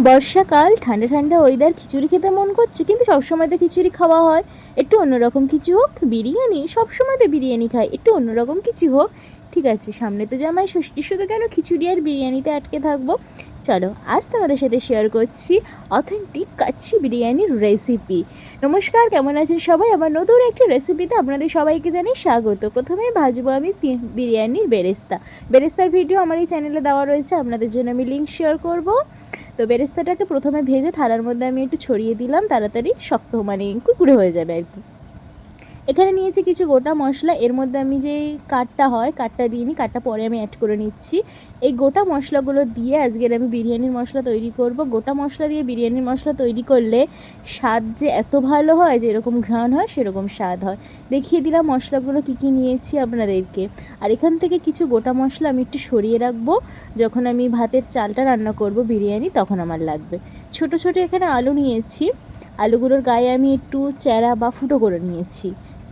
বর্ষাকাল, ঠান্ডা ঠান্ডা ওয়েদার খিচুড়ি খেতে মন করছে, কিন্তু সবসময় তো খিচুড়ি খাওয়া হয়। একটু অন্যরকম কিছু হোক, বিরিয়ানি সবসময় তো বিরিয়ানি খাই, একটু অন্যরকম কিছু হোক। ঠিক আছে, সামনে তো জামাই ষষ্ঠী, শুধু কেন খিচুড়ি আর বিরিয়ানিতে আটকে থাকব। চলো, আজ তোমাদের সাথে শেয়ার করছি অথেন্টিক কাচ্ছি বিরিয়ানির রেসিপি নমস্কার, কেমন আছেন সবাই? আমার নতুন একটি রেসিপিতে আপনাদের সবাইকে জানাই স্বাগত। প্রথমে ভাজবো আমি বিরিয়ানির বেরেস্তা। বেরেস্তার ভিডিও আমার এই চ্যানেলে দেওয়া রয়েছে, আপনাদের জন্য আমি লিঙ্ক শেয়ার করব। তো বেরেস্তাটাকে প্রথমে ভেজে থালার মধ্যে আমি একটু ছড়িয়ে দিলাম, তাড়াতাড়ি শক্ত মানে কুরকুরে হয়ে যাবে আর কি। এখানে নিয়েছি কিছু গোটা মশলা, এর মধ্যে আমি যে কাঠটা হয়, কাঠটা দিয়ে নিই কাঠটা পরে আমি অ্যাড করে নিচ্ছি। এই গোটা মশলাগুলো দিয়ে আজকের আমি বিরিয়ানির মশলা তৈরি করব। গোটা মশলা দিয়ে বিরিয়ানির মশলা তৈরি করলে স্বাদ যে এত ভালো হয়, যে এরকম ঘ্রাণ হয়, সেরকম স্বাদ হয়। দেখিয়ে দিলাম মশলাগুলো কী কী নিয়েছি আপনাদেরকে। আর এখান থেকে কিছু গোটা মশলা আমি একটু সরিয়ে রাখব। যখন আমি ভাতের চালটা রান্না করব বিরিয়ানি, তখন আমার লাগবে। ছোট ছোট এখানে আলু নিয়েছি। আলুগুলোর গায়ে আমি একটু চেরা বা ফুটো করে নিয়েছি।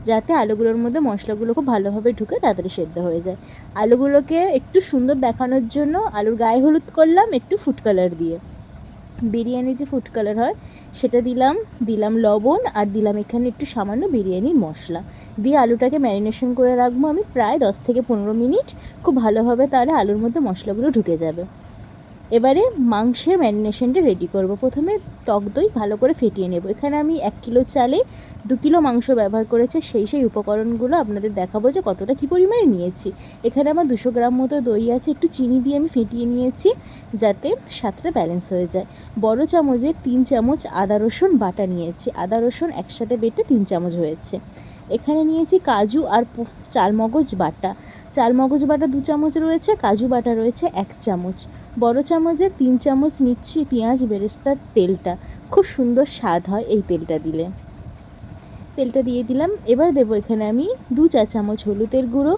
যাতে আলুগুলোর মধ্যে মশলাগুলো খুব ভালোভাবে ঢুকে তাড়াতাড়ি সেদ্ধ হয়ে যায়। আলুগুলোকে একটু সুন্দর দেখানোর জন্য আলুর গায়ে হলুদ করলাম একটু ফুড কালার দিয়ে। বিরিয়ানি যে ফুড কালার হয়, সেটা দিলাম দিলাম লবণ আর দিলাম এখানে একটু সামান্য বিরিয়ানির মশলা। দিয়ে আলুটাকে ম্যারিনেশন করে রাখব আমি প্রায় দশ থেকে পনেরো মিনিট। খুব ভালোভাবে তাহলে আলুর মধ্যে মশলাগুলো ঢুকে যাবে। এবারে মাংসের ম্যারিনেশনটা রেডি করব। প্রথমে টক দই ভালো করে ফেটিয়ে নেব। এখানে আমি এক কিলো চালে দু কিলো মাংস ব্যবহার করেছে। সেই সেই উপকরণগুলো আপনাদের দেখাবো যে কতটা কী পরিমাণে নিয়েছি। এখানে আমার দুশো গ্রাম মতো দই আছে। একটু চিনি দিয়ে আমি ফেটিয়ে নিয়েছি যাতে স্বাদটা ব্যালেন্স হয়ে যায়। বড় চামচের তিন চামচ আদা রসুন বাটা নিয়েছি। আদা রসুন একসাথে বেটে তিন চামচ হয়েছে। এখানে নিয়েছি কাজু আর চালমগজ বাটা। চালমগজ বাটা দু চামচ রয়েছে, কাজু বাটা রয়েছে এক চামচ। বড় চামচের তিন চামচ নিচ্ছি পেঁয়াজ বেরেস্তার তেলটা। খুব সুন্দর স্বাদ হয় এই তেলটা দিলে। তেলটা দিয়ে দিলাম। এবার দেবো এখানে আমি দু চা চামচ হলুদের গুঁড়ো,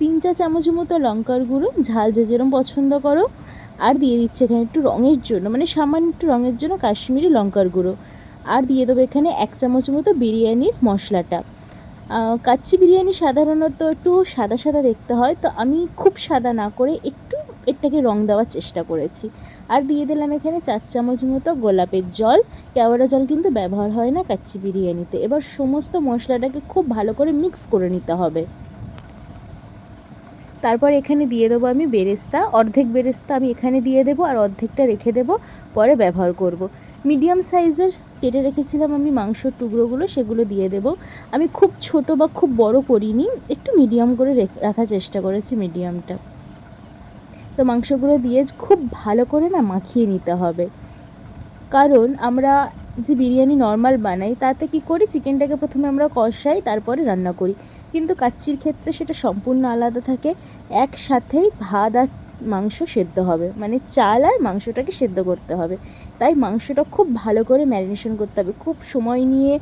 তিন চা চামচ মতো লঙ্কার গুঁড়ো, ঝাল যে যেরম পছন্দ করো। আর দিয়ে দিচ্ছে এখানে একটু রঙের জন্য মানে সামান্য একটু রঙের জন্য কাশ্মীরি লঙ্কার গুঁড়ো। আর দিয়ে দেবো এখানে এক চামচ মতো বিরিয়ানির মশলাটা। কাচ্চি বিরিয়ানি সাধারণত একটু সাদা সাদা দেখতে হয়, তো আমি খুব সাদা না করে একটু এটাকে রং দেওয়ার চেষ্টা করেছি। আর দিয়ে দিলাম এখানে চার চামচ মতো গোলাপের জল। কেওড়া জল কিন্তু ব্যবহার হয় না কাচ্চি বিরিয়ানিতে। এবার সমস্ত মশলাটাকে খুব ভালো করে মিক্স করে নিতে হবে। তারপর এখানে দিয়ে দেবো আমি বেরেস্তা। অর্ধেক বেরেস্তা আমি এখানে দিয়ে দেবো আর অর্ধেকটা রেখে দেবো, পরে ব্যবহার করব। মিডিয়াম সাইজের কেটে রেখেছিলাম আমি মাংসর টুকরোগুলো, সেগুলো দিয়ে দেবো। আমি খুব ছোট বা খুব বড় করিনি, একটু মিডিয়াম করে রেখ- রাখার চেষ্টা করেছি মিডিয়ামটা তো মাংসগুলো দিয়ে খুব ভালো করে না মাখিয়ে নিতে হবে। কারণ আমরা যে বিরিয়ানি নর্মাল বানাই, তাতে কি করি চিকেনটাকে প্রথমে আমরা কষাই, তারপরে রান্না করি। কিন্তু কাচ্চির ক্ষেত্রে সেটা সম্পূর্ণ আলাদা থাকে। একসাথেই ভাত আর মাংস সেদ্ধ হবে। মানে চাল আর মাংসটাকে সেদ্ধ করতে হবে। তাই মাংসটা খুব ভালো করে ম্যারিনেশন করতে হবে। খুব সময় নিয়ে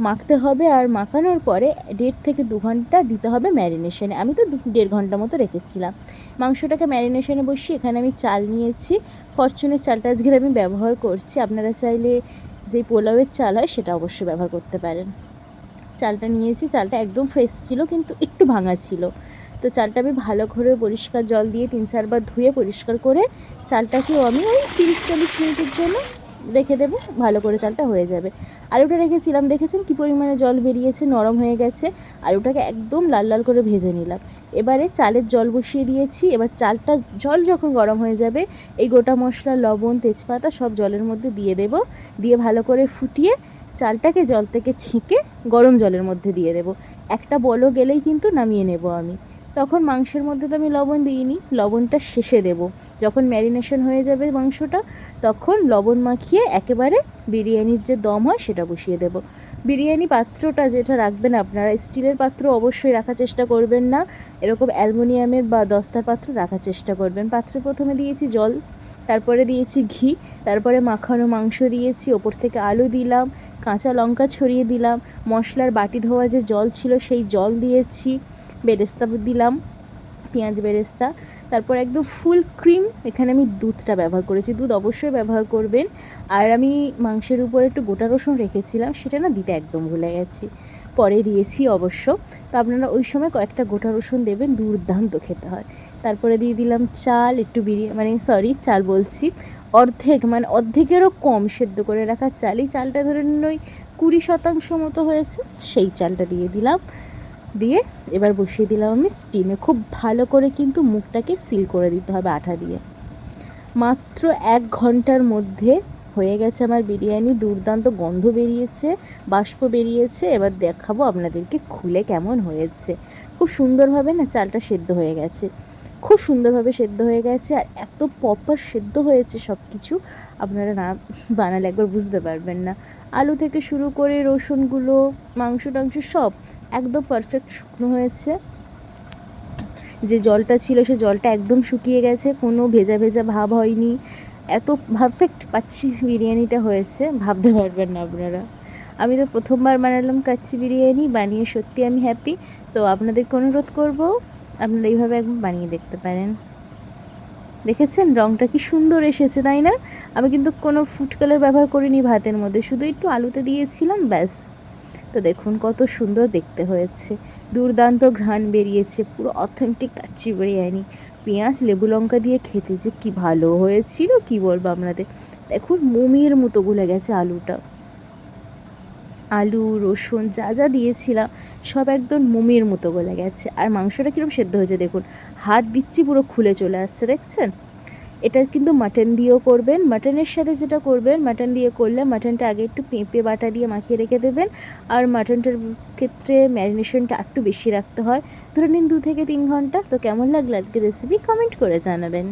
মাখতে হবে আর মাখানোর পরে দেড় থেকে দু ঘণ্টা দিতে হবে ম্যারিনেশনে আমি তো দেড় ঘণ্টা মতো রেখেছিলাম। মাংসটাকে ম্যারিনেশনে বসিয়ে এখানে আমি চাল নিয়েছি। ফরচুনের চালটা আজকের আমি ব্যবহার করছি। আপনারা চাইলে যে পোলাওয়ের চাল হয় সেটা অবশ্যই ব্যবহার করতে পারেন। চালটা নিয়েছি। চালটা একদম ফ্রেশ ছিল কিন্তু একটু ভাঙা ছিল। তো চালটা আমি ভালো করে পরিষ্কার জল দিয়ে তিন চারবার ধুয়ে পরিষ্কার করে চালটাকেও আমি ওই তিরিশ চল্লিশ মিনিটের জন্য রেখে দেবো, ভালো করে চালটা হয়ে যাবে। আলুটা রেখেছিলাম, দেখেছেন কি পরিমাণে জল বেরিয়েছে, নরম হয়ে গেছে, আলুটাকে একদম লাল লাল করে ভেজে নিলাম। এবারে চালের জল বসিয়ে দিয়েছি, এবার চালটা জল যখন গরম হয়ে যাবে, এই গোটা মশলা, লবণ, তেজপাতা সব জলের মধ্যে দিয়ে দেব, দিয়ে ভালো করে ফুটিয়ে চালটাকে জল থেকে ছেঁকে গরম জলের মধ্যে দিয়ে দেব। একটা বলো গেলেই কিন্তু নামিয়ে নেব আমি। তখন মাংসের মধ্যে তো আমি লবণ দিইনি, লবণটা শেষে দেব। যখন ম্যারিনেশন হয়ে যাবে মাংসটা, তখন লবণ মাখিয়ে একেবারে বিরিয়ানির যে দম হয় সেটা বসিয়ে দেব। বিরিয়ানি পাত্রটা যেটা রাখবেন আপনারা, স্টিলের পাত্র অবশ্যই রাখার চেষ্টা করবেন না। এরকম অ্যালুমিনিয়ামের বা দস্তার পাত্র রাখার চেষ্টা করবেন। পাত্রে প্রথমে দিয়েছি জল, তারপরে দিয়েছি ঘি, তারপরে মাখানো মাংস দিয়েছি, ওপর থেকে আলু দিলাম, কাঁচা লঙ্কা ছড়িয়ে দিলাম, মশলার বাটি ধোয়া যে জল ছিল সেই জল দিয়েছি। বেরেস্তা দিলাম, পেঁয়াজ বেরেস্তা, তারপর একদম ফুল ক্রিম এখানে আমি দুধটা ব্যবহার করেছি। দুধ অবশ্যই ব্যবহার করবেন। আর আমি মাংসের উপর একটু গোটা রসুন রেখেছিলাম, সেটা না দিতে একদম ভুলে গেছি। পরে দিয়েছি অবশ্য। তো আপনারা ওই সময় কয়েকটা গোটা রসুন দেবেন, দুর্দান্ত খেতে হয়। তারপরে দিয়ে দিলাম চাল, একটু বিরিয়ানি মানে সরি চাল বলছি। অর্ধেক মানে অর্ধেকেরও কম সেদ্ধ করে রাখা চাল এই চালটা ধরে নিন ওই কুড়ি শতাংশ মতো হয়েছে, সেই চালটা দিয়ে দিলাম। দিয়ে এবার বসিয়ে দিলাম আমি স্টিমে খুব ভালো করে কিন্তু মুখটাকে সিল করে দিতে হবে আঠা দিয়ে। মাত্র এক ঘণ্টার মধ্যে হয়ে গেছে আমার বিরিয়ানি। দুর্দান্ত গন্ধ বেরিয়েছে, বাষ্প বেরিয়েছে। এবার দেখাবো আপনাদেরকে খুলে কেমন হয়েছে। খুব সুন্দরভাবে না চালটা সেদ্ধ হয়ে গেছে। খুব সুন্দরভাবে সেদ্ধ হয়ে গেছে আর এত প্রপার সেদ্ধ হয়েছে সব কিছু আপনারা না বানালে একবার বুঝতে পারবেন না। আলু থেকে শুরু করে রসুনগুলো মাংস টাংস সব একদম পারফেক্ট শুকনো হয়েছে। যে জলটা ছিল সে জলটা একদম শুকিয়ে গেছে, কোনো ভেজা ভেজা ভাব হয়নি। এত পারফেক্ট পাচ্ছি বিরিয়ানিটা হয়েছে, ভাবতে পারবেন না আপনারা। আমি তো প্রথমবার বানালাম কাচ্ছি বিরিয়ানি, বানিয়ে সত্যি আমি হ্যাপি তো আপনাদেরকে অনুরোধ করব, আপনারা এইভাবে একবার বানিয়ে দেখতে পারেন। দেখেছেন? রঙটা কি সুন্দর এসেছে, তাই না? আমি কিন্তু কোনো ফুড কালার ব্যবহার করিনি ভাতের মধ্যে, শুধু একটু আলুতে দিয়েছিলাম, ব্যাস। তো দেখুন, কত সুন্দর দেখতে হয়েছে। দুর্দান্ত ঘ্রাণ বেরিয়েছে, পুরো অথেন্টিক কাচ্চি বিরিয়ানি। পেঁয়াজ, লেবু লঙ্কা দিয়ে খেতে যে কি ভালো হয়েছিল, কি বলব আপনাদের? দেখুন, মোমের মতো গলে গেছে আলুটা। আলু, রসুন, যা যা দিয়েছিলাম, সব একদম মোমের মতো গলে গেছে। আর মাংসটা কীরকম সেদ্ধ হয়েছে দেখুন, হাত দিচ্ছি পুরো খুলে চলে আসছে, দেখছেন? এটা কিন্তু মাটন দিয়েও করবেন। মাটনের সাথে যেটা করবেন মাটন দিয়ে করলে মাটনটা আগে একটু পেঁপে বাটা দিয়ে মাখিয়ে রেখে দেবেন। আর মাটনটার ক্ষেত্রে ম্যারিনেশনটা একটু বেশি রাখতে হয়। ধরে নিন দু থেকে তিন ঘণ্টা। তো কেমন লাগল আজকে রেসিপি কমেন্ট করে জানাবেন।